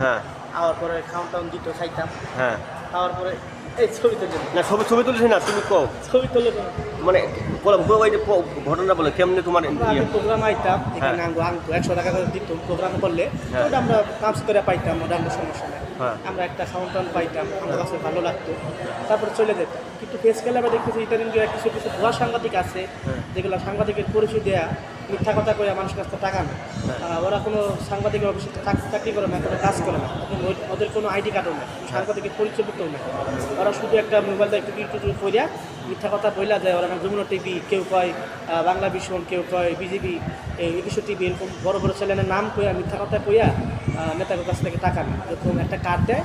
হ্যাঁ পরে খাওয়ান টাউন দিত খাইতাম হ্যাঁ খাওয়ার পরে এই ছবি তুলে না ছবি ছবি তুলিস না তুমি কো ছবি তুলে মানে ঘটনা বলো কেমনি তোমার আমরা ইয়ে? প্রোগ্রাম আইতাম এখানে হ্যাঁ। আঙ্গু আঙ্গু একশো টাকা করে দিত প্রোগ্রাম করলে হ্যাঁ। ওটা আমরা কাজ করে পাইতাম ওটা আমরা সমস্যা নেই হ্যাঁ। আমরা একটা খাওয়ান টাউন পাইতাম আমার কাছে ভালো লাগতো তারপরে চলে যেতাম কিন্তু ফেস খেলে আমরা দেখতেছি ইদানিং কিছু কিছু ভুয়া সাংবাদিক আছে। যেগুলো সাংবাদিকের পরিচয় দেয়া মিথ্যা কথা করে মানুষের কাছে টাকা নেয়। ওরা কোনো সাংবাদিক অফিসে চাকরি করে না কোনো কাজ করে না। ওদের কোনো আইডি কার্ডও নেই সাংবাদিকের পরিচয়পত্রও নেই। ওরা শুধু একটা মোবাইল একটু কিছু করিয়া মিথ্যা কথা বইলা যায় ওরা যমুনা টিভি কেউ কয় বাংলা ভীষণ কেউ কয় বিজেপি একুশো টিভি এরকম বড় বড় চ্যানেলের নাম কইয়া মিথ্যা কথা কইয়া নেতাদের কাছ থেকে টাকা নেয়। এরকম একটা কার্ড দেয়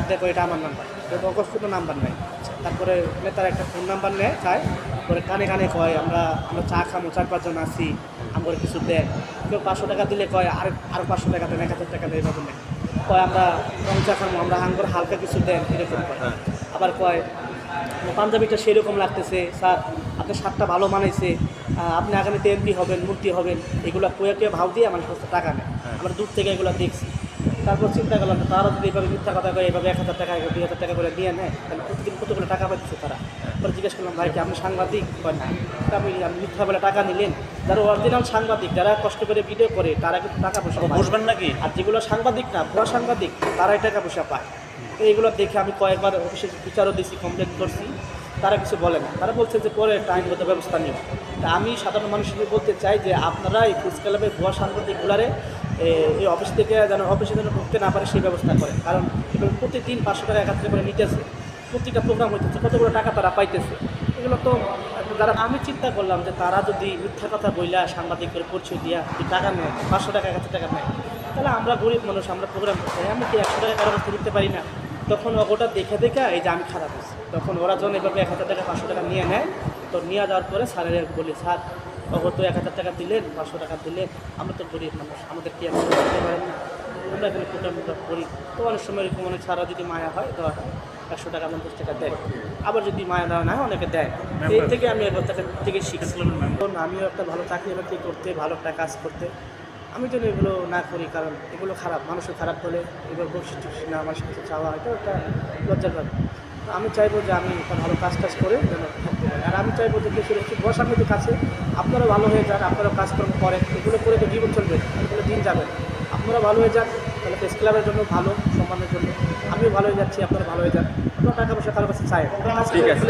দেয় কয় এটা আমার নাম্বার কিন্তু অগস্ট কোনো নাম্বার নেই তারপরে নেতার একটা ফোন নাম্বার নেয় চায়। পরে কানে কানে কয় আমরা আমরা চা খামো চার পাঁচজন আছি আমার কিছু দেয় কেউ পাঁচশো টাকা দিলে কয় আর আরও পাঁচশো টাকা দেন এক হাজার টাকা দেয় এভাবে নেয়। কয় আমরা রং চা খামো আমরা আঙ্গুর হালকা কিছু দেন এরকম কয়। হ্যাঁ। আবার কয় পাঞ্জাবিটা সেরকম লাগতেছে স্যার আপনার শার্টটা ভালো মানাইছে আহ, আপনি আগামীতে এমপি হবেন মূর্তি হবেন এগুলো কয়ে কয়ে ভাব দিয়ে আমার টাকা নেয়। আমরা দূর থেকে এগুলো দেখছি। তারপর চিন্তা করলাম তারা যদি এইভাবে মিথ্যা কথা কয়ে এইভাবে এক হাজার টাকা দুই হাজার টাকা করে দিয়ে নেয় তাহলে প্রতিদিন কতগুলো টাকা পাচ্ছে তারা? পরে জিজ্ঞেস করলাম ভাই কি আপনি সাংবাদিক? কয় না। আমি আমি মিথ্যা বলে টাকা নিলেন। যারা অরিজিনাল সাংবাদিক যারা কষ্ট করে ভিডিও করে তারা কিন্তু টাকা পয়সা বসবেন নাকি? আর যেগুলো সাংবাদিক না ভুয়া সাংবাদিক তারাই টাকা পয়সা পায়। তো এইগুলো দেখে আমি কয়েকবার অফিসে বিচারও দিয়েছি কমপ্লেন করছি। তারা কিছু বলে না। তারা বলছে যে পরে আইনগত ব্যবস্থা নিব তা আমি সাধারণ মানুষকে বলতে চাই যে আপনারা এই ফুস ক্লাবের ভুয়া সাংবাদিকগুলারে এই অফিস থেকে যেন অফিসে যেন ঢুকতে না পারে সেই ব্যবস্থা করে। কারণ এগুলো প্রতিদিন পাঁচশো টাকা একাত্তর করে নিতেছে। প্রতিটা প্রোগ্রাম হইতেছে, কতগুলো টাকা তারা পাইতেছে। এগুলো তো যারা, আমি চিন্তা করলাম যে তারা যদি মিথ্যা কথা বইলা সাংবাদিকের পরিচয় দিয়া যদি টাকা নেয়, পাঁচশো টাকা এক হাজার টাকা নেয়, তাহলে আমরা গরিব মানুষ, আমরা প্রোগ্রাম করতে আমি কি একশো টাকা কারও কাছে দিতে পারি না। তখন ওটা দেখে দেখে, এই যে আমি খারাপ হয়েছি। তখন ওরা যখন এভাবে এক হাজার টাকা, পাঁচশো টাকা নিয়ে নেয়, তো নিয়ে যাওয়ার পরে স্যারের বলি, স্যার ওগো তো এক হাজার টাকা দিলেন পাঁচশো টাকা দিলেন। আমরা তো গরিব মানুষ আমাদের কি আমরা দিতে পারেন না আমরা এখানে প্রোগ্রাম টোগ্রাম করি। তো অনেক সময় এরকম অনেক ছাড়া যদি মায়া হয় দেওয়া হয় একশো টাকা পঞ্চাশ টাকা দেয়। আবার যদি মায়া দেওয়া না হয় অনেকে দেয়। এই থেকে আমি এবার থেকে থেকে শিখছি। কারণ আমিও একটা ভালো চাকরি বাকরি করতে ভালো একটা কাজ করতে। আমি যেন এগুলো না করি কারণ এগুলো খারাপ। মানুষের খারাপ হলে এগুলো বসে টুসি না আমার সাথে চাওয়া এটা একটা লজ্জার ব্যাপার। আমি চাইব যে আমি একটা ভালো কাজ টাজ করে যেন থাকতে পারি। আর আমি চাইব যে কিছু একটু বসার মধ্যে কাছে আপনারা ভালো হয়ে যান আপনারা কাজকর্ম করেন এগুলো করে তো জীবন চলবে এগুলো দিন যাবেন আপনারা ভালো হয়ে যান তাহলে প্রেস ক্লাবের জন্য ভালো সম্মানের জন্য। আমিও ভালো হয়ে যাচ্ছি আপনারা ভালো হয়ে যান। আপনারা টাকা পয়সা কারোর কাছে চাই ঠিক আছে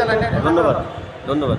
ধন্যবাদ ধন্যবাদ।